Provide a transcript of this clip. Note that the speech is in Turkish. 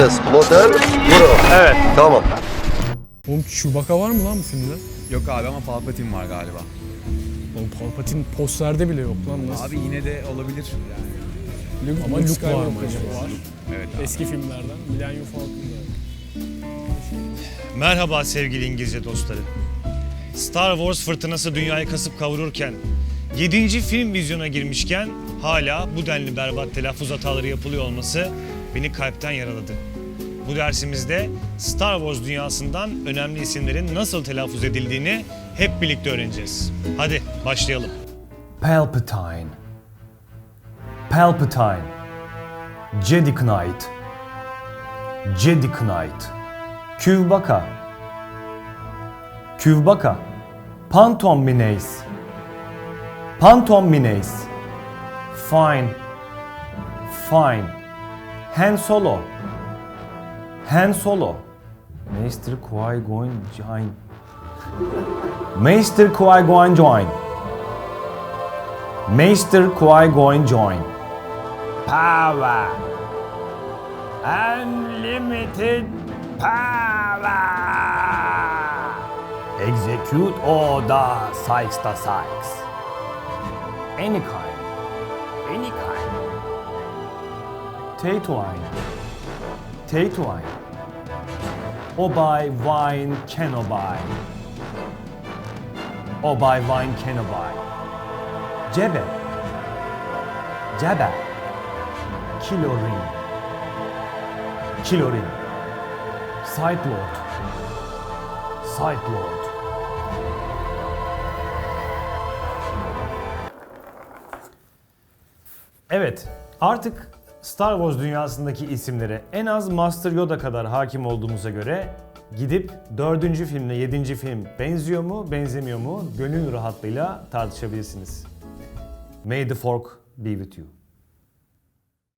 Yes, model Euro. Evet. Tamam. Oğlum Chewbacca var mı lan bu filmde? Yok abi ama Palpatine var galiba. Oğlum Palpatine posterde bile yok lan nasıl? Abi yine de olabilir yani. Luke, ama Luke Luke var mı acaba? var. Evet abi. Eski filmlerden. Millennium Falcon'da. Merhaba sevgili İngilizce dostları. Star Wars fırtınası dünyayı kasıp kavururken, 7. film vizyona girmişken hala bu denli berbat telaffuz hataları yapılıyor olması beni kalpten yaraladı. Bu dersimizde Star Wars dünyasından önemli isimlerin nasıl telaffuz edildiğini hep birlikte öğreneceğiz. Hadi başlayalım. Palpatine. Palpatine. Jedi Knight. Jedi Knight. Chewbacca. Chewbacca. Phantom Menace. Phantom Menace. Fine. Fine. Han Solo. Han Solo. Master Qui-Gon Jinn. Master Qui-Gon Jinn. Master Qui-Gon Jinn. Power. Unlimited power. Execute order Sykes da Sykes. Any kind. Any kind. Tatooine. Tatooine. Obi-Wan Kenobi. Obi-Wan Kenobi. Cebe. Cebe. Kilorin. Kilorin. Side Lord. Side Lord. Evet, artık Star Wars dünyasındaki isimlere en az Master Yoda kadar hakim olduğumuza göre gidip dördüncü filmle yedinci film benziyor mu, benzemiyor mu gönül rahatlığıyla tartışabilirsiniz. May the fork be with you.